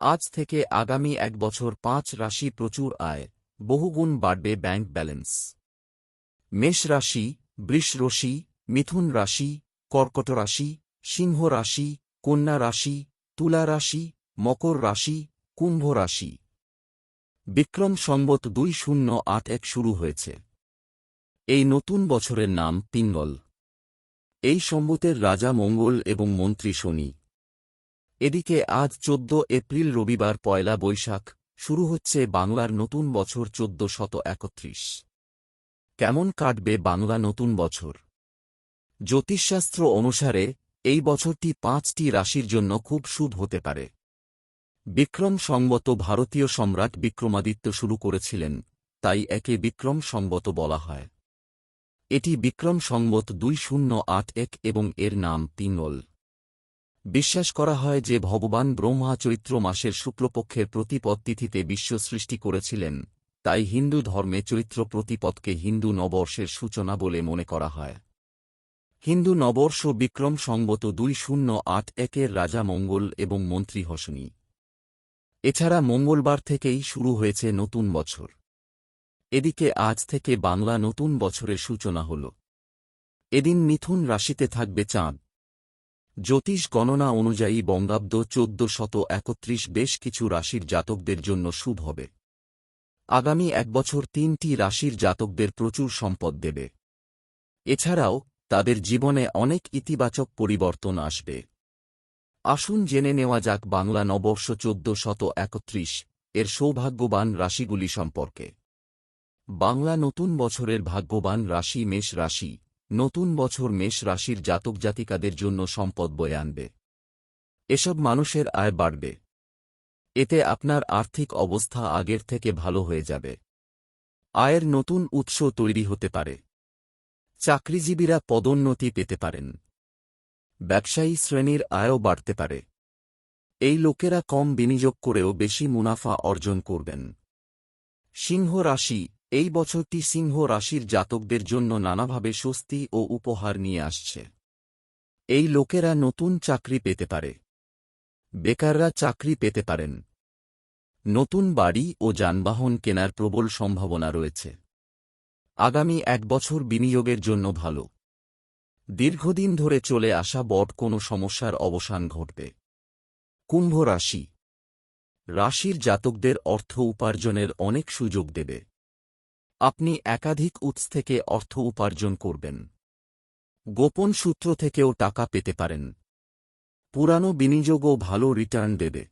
আজ থেকে আগামী এক বছর পাঁচ রাশি প্রচুর আয়, বহুগুণ বাড়বে ব্যাংক ব্যালেন্স। মেষ রাশি, বৃষ রাশি, মিথুন রাশি, কর্কট রাশি, সিংহ রাশি, কন্যা রাশি, তুলা রাশি, মকর রাশি, কুম্ভ রাশি। বিক্রম সম্বত দুই শূন্য আট এক শুরু হয়েছে। এই নতুন বছরের নাম পিঙ্গল এই সম্বতের রাজা মঙ্গল এবং মন্ত্রী শনি। এদিকে আজ চোদ্দ এপ্রিল রবিবার পয়লা বৈশাখ, শুরু হচ্ছে বাংলার নতুন বছর চোদ্দ শত একত্রিশ। কেমন কাটবে বাংলা নতুন বছর? জ্যোতিষশাস্ত্র অনুসারে, এই বছরটি পাঁচটি রাশির জন্য খুব শুভ হতে পারে। বিক্রম সংবত ভারতীয় সম্রাট বিক্রমাদিত্য শুরু করেছিলেন, তাই একে বিক্রম সংবত বলা হয়। এটি বিক্রম সংবত দুই শূন্য আট এক এবং এর নাম পিঙ্গল বিশ্বাস করা হয় যে ভগবান ব্রহ্মা চৈত্র মাসের শুক্লপক্ষের প্রতিপদ তিথিতে বিশ্ব সৃষ্টি করেছিলেন, তাই হিন্দু ধর্মে চৈত্র প্রতিপদকে হিন্দু নববর্ষের সূচনা বলে মনে করা হয়। হিন্দু নববর্ষ বিক্রম সংবত দুই শূন্য আট একের রাজা মঙ্গল এবং মন্ত্রী হসনি। এছাড়া মঙ্গলবার থেকেই শুরু হয়েছে নতুন বছর। এদিকে আজ থেকে বাংলা নতুন বছরের সূচনা হল। এদিন মিথুন রাশিতে থাকবে চাঁদ। জ্যোতিষ গণনা অনুযায়ী বঙ্গাব্দ চোদ্দ শত একত্রিশ বেশ কিছু রাশির জাতকদের জন্য শুভ হবে। আগামী এক বছর তিনটি রাশির জাতকদের প্রচুর সম্পদ দেবে। এছাড়াও, তাদের জীবনে অনেক ইতিবাচক পরিবর্তন আসবে। আসুন জেনে নেওয়া যাক বাংলা নববর্ষ চোদ্দ শত একত্রিশ এর সৌভাগ্যবান রাশিগুলি সম্পর্কে। বাংলা নতুন বছরের ভাগ্যবান রাশি মেষ রাশি। নতুন বছর মেষ রাশির জাতক জাতিকাদের জন্য সম্পদ বয়ে আনবে। এসব মানুষের আয় বাড়বে। এতে আপনার আর্থিক অবস্থা আগের থেকে ভালো হয়ে যাবে। আয়ের নতুন উৎস তৈরি হতে পারে। চাকরিজীবীরা পদোন্নতি পেতে পারেন। ব্যবসায়ী শ্রেণির আয়ও বাড়তে পারে। এই লোকেরা কম বিনিয়োগ করেও বেশি মুনাফা অর্জন করবেন। সিংহ রাশি এই বছরটি সিংহ রাশির জাতকদের জন্য নানাভাবে স্বস্তি ও উপহার নিয়ে আসছে। এই লোকেরা নতুন চাকরি পেতে পারে। বেকাররা চাকরি পেতে পারেন। নতুন বাড়ি ও যানবাহন কেনার প্রবল সম্ভাবনা রয়েছে। আগামী এক বছর বিনিয়োগের জন্য ভালো। দীর্ঘদিন ধরে চলে আসা বট কোনো সমস্যার অবসান ঘটবে। কুম্ভ রাশি। রাশির জাতকদের অর্থ উপার্জনের অনেক সুযোগ দেবে। আপনি একাধিক উৎস থেকে অর্থ উপার্জন করবেন। গোপন সূত্র থেকেও টাকা পেতে পারেন। পুরানো বিনিয়োগও ভালো রিটার্ন দেবে।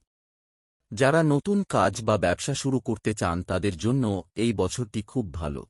যারা নতুন কাজ বা ব্যবসা শুরু করতে চান তাদের জন্য এই বছরটি খুব ভালো।